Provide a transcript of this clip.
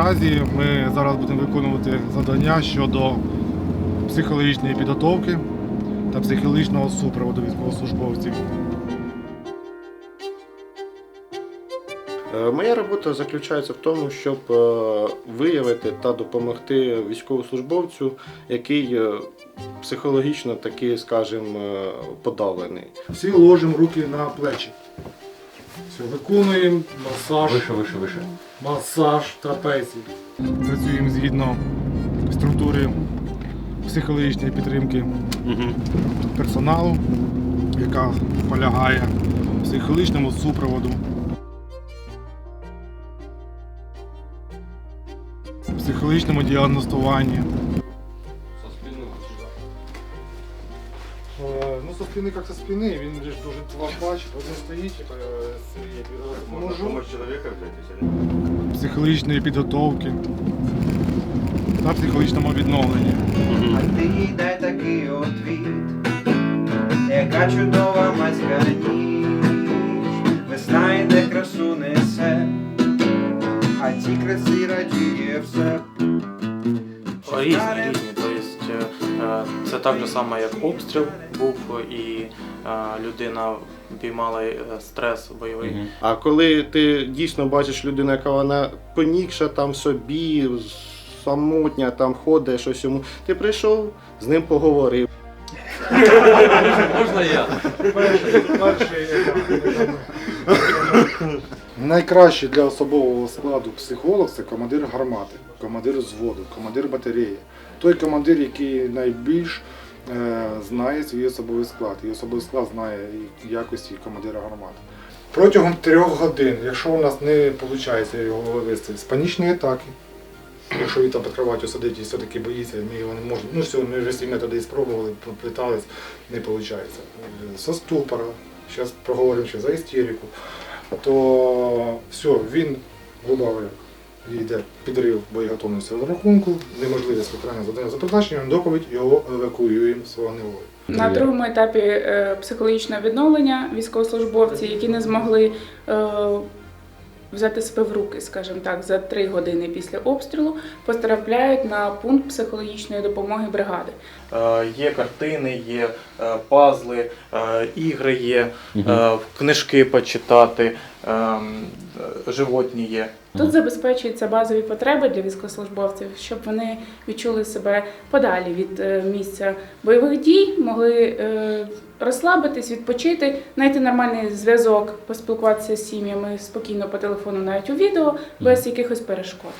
Наразі ми зараз будемо виконувати завдання щодо психологічної підготовки та психологічного супроводу військовослужбовців. Е, Моя робота заключається в тому, щоб е, виявити та допомогти військовослужбовцю, який е, психологічно такий, скажімо, подавлений. Всі ложимо руки на плечі. Все, виконуємо масаж, Вище, вище, вище. масаж трапеції. Працюємо згідно структури психологічної підтримки персоналу, яка полягає в психологічному супроводу, психологічному діагностуванні. Ну, со спини як со спини, він же дуже вас бачить, один стоїть, можу психологічної підготовки та психологічному відновленні. А ти їй дай такий отвіт, яка чудова матська ніч, весна йде красу несе, а ті краси радіє все. Різні, різні. Е, це так же само, як обстріл був, і е, людина піймала е, стрес бойовий. А коли ти дійсно бачиш людину, яка вона понікша там собі, самотня, там ходить, щось йому, ти прийшов, з ним поговорив. Можна я? Найкраще для особового складу психолог це командир гармати, командир взводу, командир батареї. Той командир, який найбільш е, знає свій особовий склад. І особовий склад знає якості командира гармати. Протягом трьох годин, якщо у нас не виходить його вивести з панічної атаки, якщо він там під кроватю сидить і все-таки боїться, ми його не можемо. Ну все, ми вже всі методи спробували, питались, не виходить. Со ступора, зараз проговоримо ще за істерику, то все, він, говоря, йде підрив боєготовності розрахунку, неможливість виконання завдання за призначенням, доповідь його евакуюємо з вогневою. На другому етапі е, психологічного відновлення військовослужбовці, які не змогли е, взяти себе в руки, скажімо так, за три години після обстрілу, потрапляють на пункт психологічної допомоги бригади. Е, Є картини, є е, пазли, е, ігри є, е, книжки почитати, животні є. Тут забезпечуються базові потреби для військовослужбовців, щоб вони відчули себе подалі від е, місця бойових дій, могли е, розслабитись, відпочити, знайти нормальний зв'язок, поспілкуватися з сім'ями спокійно по телефону, навіть у відео, без якихось перешкод.